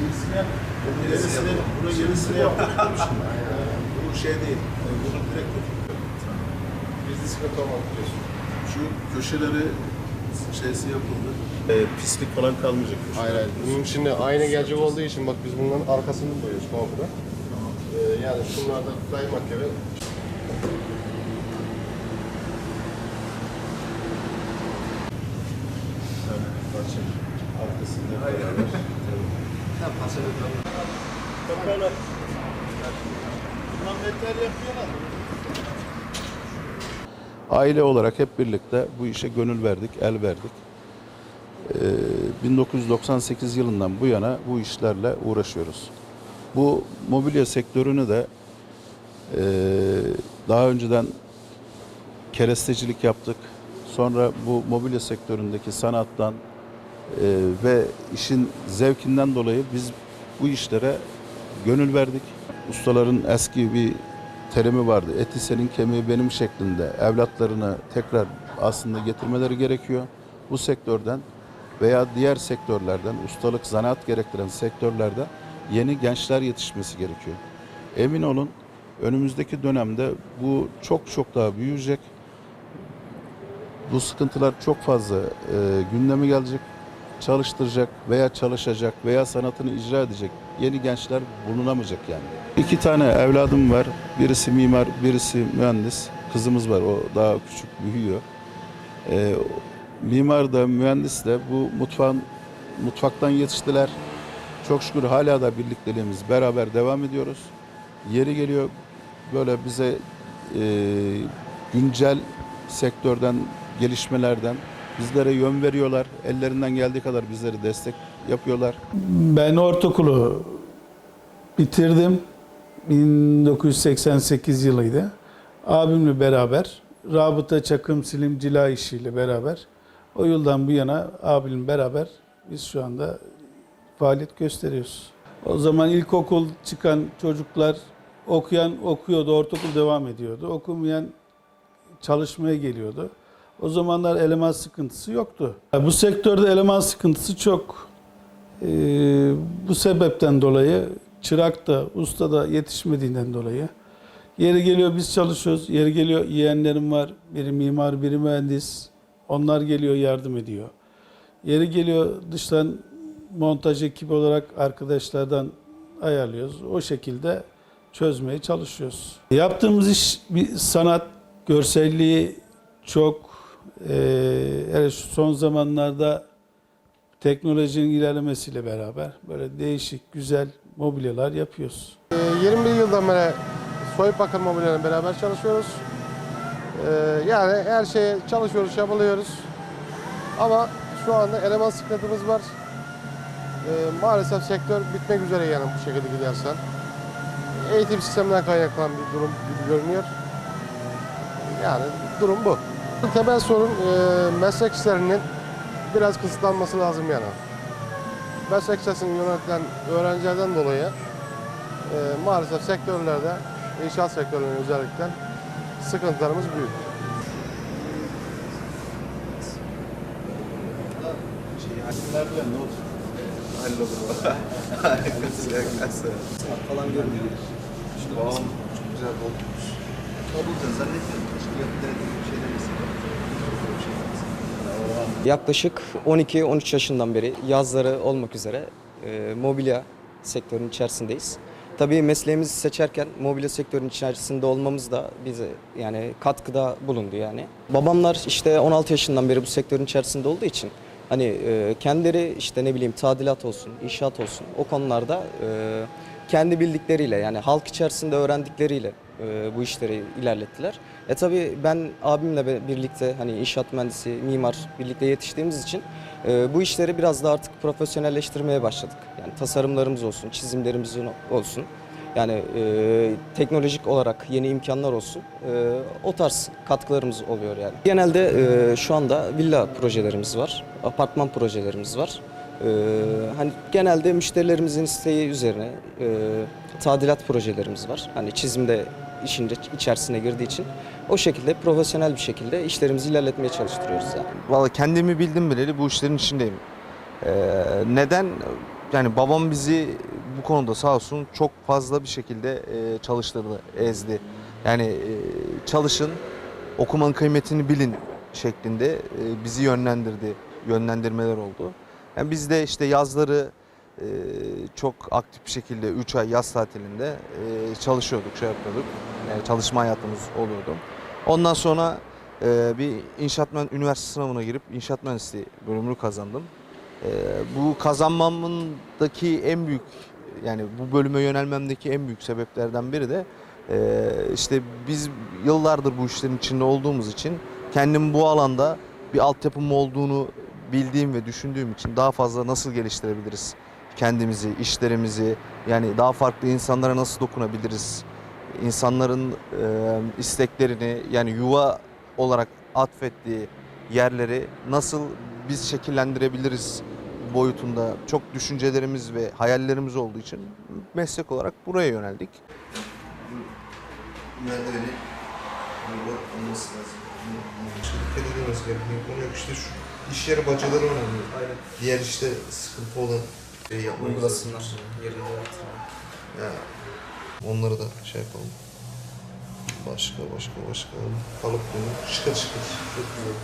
Yenisini yap. Yenisini, bunu yenisini yaptırmışım. Bu şey değil. Bunu direkt Biz de olmadı diyorsun. Şu köşeleri şeysi yapıldı. Ee, pislik falan kalmayacak. Hayır. Bunun şimdi ayna gelecek olduğu için bak biz bunların arkasını boyuyoruz komple. Ee, yani şunlarda kaymak gibi. Yani parça arkasında beraber. Toparlar. Bundan beter yapıyorlar. Aile olarak hep birlikte bu işe gönül verdik, el verdik. Ee, 1998 yılından bu yana bu işlerle uğraşıyoruz. Bu mobilya sektörünü de e, daha önceden kerestecilik yaptık. Sonra bu mobilya sektöründeki sanattan e, ve işin zevkinden dolayı biz bu işlere gönül verdik. Ustaların eski bir terimi vardı. Eti senin kemiği benim şeklinde evlatlarını tekrar aslında getirmeleri gerekiyor. Bu sektörden veya diğer sektörlerden, ustalık, zanaat gerektiren sektörlerde yeni gençler yetişmesi gerekiyor. Emin olun önümüzdeki dönemde bu çok çok daha büyüyecek. Bu sıkıntılar çok fazla e, gündeme gelecek, çalıştıracak veya çalışacak veya sanatını icra edecek yeni gençler bulunamayacak yani. İki tane evladım var. Birisi mimar, birisi mühendis. Kızımız var, o daha küçük, büyüyor. E, mimar da, mühendis de bu mutfağın mutfaktan yetiştiler. Çok şükür hala da birlikteliğimiz beraber devam ediyoruz. Yeri geliyor böyle bize e, güncel sektörden, gelişmelerden bizlere yön veriyorlar. Ellerinden geldiği kadar bizlere destek yapıyorlar. Ben ortaokulu bitirdim. 1988 yılıydı. Abimle beraber rabıta çakım silim cila işiyle beraber o yıldan bu yana abimle beraber biz şu anda faaliyet gösteriyoruz. O zaman ilkokul çıkan çocuklar okuyan okuyordu, ortaokul devam ediyordu. Okumayan çalışmaya geliyordu. O zamanlar eleman sıkıntısı yoktu. Bu sektörde eleman sıkıntısı çok. Ee, bu sebepten dolayı çırak da usta da yetişmediğinden dolayı yeri geliyor biz çalışıyoruz. Yeri geliyor yeğenlerim var. Biri mimar, biri mühendis. Onlar geliyor yardım ediyor. Yeri geliyor dıştan montaj ekibi olarak arkadaşlardan ayarlıyoruz. O şekilde çözmeye çalışıyoruz. Yaptığımız iş bir sanat, görselliği çok eee hele şu son zamanlarda teknolojinin ilerlemesiyle beraber böyle değişik, güzel mobilyalar yapıyoruz. Ee, 21 yıldan beri soyup bakım mobilyalarla beraber çalışıyoruz. Ee, yani her şeye çalışıyoruz, çabalıyoruz. Ama şu anda eleman sıkıntımız var. Ee, maalesef sektör bitmek üzere yani bu şekilde gidersen. Eğitim sisteminden kaynaklanan bir durum gibi görünüyor. Yani durum bu. Temel sorun e, meslek işlerinin biraz kısıtlanması lazım yani. Meslek lisesini yönetilen öğrencilerden dolayı e, maalesef sektörlerde, inşaat sektörlerinde özellikle sıkıntılarımız büyük. Nerede ne olsun? falan görünüyor. İşte babam çok güzel doldurmuş. Olacağını zannetmiyorum. Keşke yapıp şey demesin. Yaklaşık 12-13 yaşından beri yazları olmak üzere e, mobilya sektörünün içerisindeyiz. Tabii mesleğimizi seçerken mobilya sektörünün içerisinde olmamız da bize yani katkıda bulundu yani. Babamlar işte 16 yaşından beri bu sektörün içerisinde olduğu için hani e, kendileri işte ne bileyim tadilat olsun, inşaat olsun o konularda e, kendi bildikleriyle yani halk içerisinde öğrendikleriyle e, bu işleri ilerlettiler. E tabii ben abimle birlikte hani inşaat mühendisi, mimar birlikte yetiştiğimiz için e, bu işleri biraz da artık profesyonelleştirmeye başladık. Yani tasarımlarımız olsun, çizimlerimiz olsun. Yani e, teknolojik olarak yeni imkanlar olsun. E, o tarz katkılarımız oluyor yani. Genelde e, şu anda villa projelerimiz var, apartman projelerimiz var. E, hani genelde müşterilerimizin isteği üzerine e, tadilat projelerimiz var. Hani çizimde işin içerisine girdiği için o şekilde profesyonel bir şekilde işlerimizi ilerletmeye çalıştırıyoruz yani. Vallahi kendimi bildim bileli bu işlerin içindeyim. Ee, neden? Yani babam bizi bu konuda sağ olsun çok fazla bir şekilde e, çalıştırdı, ezdi. Yani e, çalışın, okumanın kıymetini bilin şeklinde e, bizi yönlendirdi, yönlendirmeler oldu. Yani biz de işte yazları e, çok aktif bir şekilde 3 ay yaz tatilinde e, çalışıyorduk, şey yapıyorduk. Yani çalışma hayatımız oluyordu. Ondan sonra e, bir inşaat mühen- üniversite sınavına girip inşaat mühendisliği bölümünü kazandım. E, bu kazanmamdaki en büyük yani bu bölüme yönelmemdeki en büyük sebeplerden biri de e, işte biz yıllardır bu işlerin içinde olduğumuz için kendim bu alanda bir altyapım olduğunu bildiğim ve düşündüğüm için daha fazla nasıl geliştirebiliriz kendimizi, işlerimizi yani daha farklı insanlara nasıl dokunabiliriz? insanların e, isteklerini yani yuva olarak atfettiği yerleri nasıl biz şekillendirebiliriz boyutunda çok düşüncelerimiz ve hayallerimiz olduğu için meslek olarak buraya yöneldik. merdiveni. Dikkat edilmesi gereken konu yok. İşte şu iş yeri bacaları önemli. Aynen. Diğer işte sıkıntı olan şey yapmamız Uygulasınlar. Yerinde Ya, onları da şey yapalım. Başka başka başka. Kalıp bunu şıkır şıkır. Çok güzel.